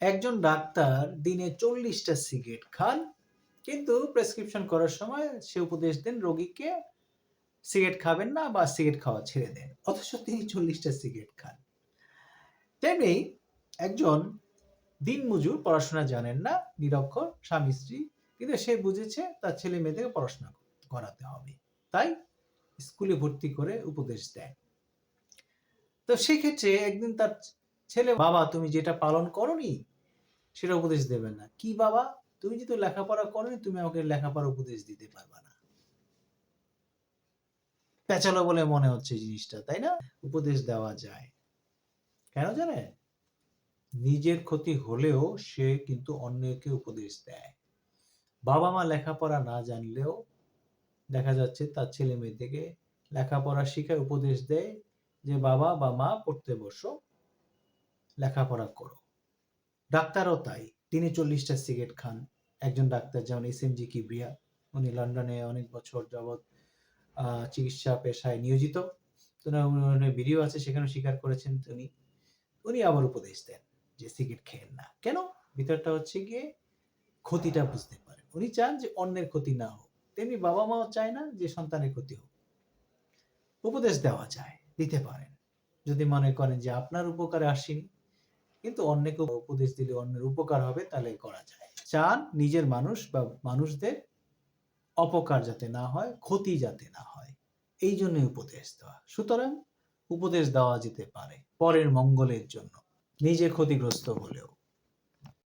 একজন ডাক্তার দিনে চল্লিশটা সিগারেট খান, কিন্তু প্রেসক্রিপশন করার সময় সে উপদেশ দেন রোগীকে সিগারেট খাবেন না বা সিগারেট খাওয়া ছেড়ে দেন, অথচ তিনি চল্লিশটা সিগারেট খান। তেমনি একজন দিনমজুর পড়াশোনা জানেন না, নিরক্ষর স্বামী স্ত্রী, কিন্তু সে বুঝেছে তার ছেলে মেয়েদেরকে পড়াশোনা করাতে হবে, তাই স্কুলে ভর্তি করে উপদেশ দেয় তো সেক্ষেত্রে একদিন তার ছেলে, বাবা, তুমি যেটা পালন করনি, সেটা উপদেশ দেবেন না। কি বাবা? তুমি যদি লেখাপড়া করনি, তুমি আমাকে লেখাপড়া উপদেশ দিতে পারবা না। পেঁচালো বলে মনে হচ্ছে জিনিসটা, তাই না? উপদেশ দেওয়া যায়। কেন জানে? নিজের ক্ষতি হলেও সে কিন্তু অন্যকে উপদেশ দেয়। বাবা মা লেখাপড়া না জানলেও দেখা যাচ্ছে তার ছেলে মেয়েদেরকে লেখাপড়া শিখায় উপদেশ দেয় যে, বাবা বা মা, পড়তে বসো। লেখাপড়া করো। ডাক্তারও তাই। তিনি চল্লিশটা সিগারেট খান। একজন ডাক্তার যেমন এস এম জি কিবরিয়া, উনি লন্ডনে অনেক বছর যাবৎ চিকিৎসা পেশায় নিয়োজিত। ভিডিও আছে সেখানে স্বীকার করেছেন তিনি। উনি আবার উপদেশ দেন যে সিগারেট খেয়েন না। কেন? ভিতরটা হচ্ছে গিয়ে ক্ষতিটা বুঝতে পারে উনি চান যে অন্যের ক্ষতি না হোক। তেমনি বাবা মাও চায় না যে সন্তানের ক্ষতি হোক। উপদেশ দেওয়া যায়, দিতে পারেন। যদি মনে করেন যে আপনার উপকারে আসেনি কিন্তু অন্যকে উপদেশ দিলে অন্যের উপকার হবে, তাহলে করা যায়। চান নিজের মানুষ বা মানুষদের অপকার যাতে না হয়, ক্ষতি যাতে না হয়। এই জন্যই উপদেশ দেওয়া। সুতরাং উপদেশ দেওয়া যেতে পারে, পরের মঙ্গলের জন্য। নিজে ক্ষতিগ্রস্ত হলেও।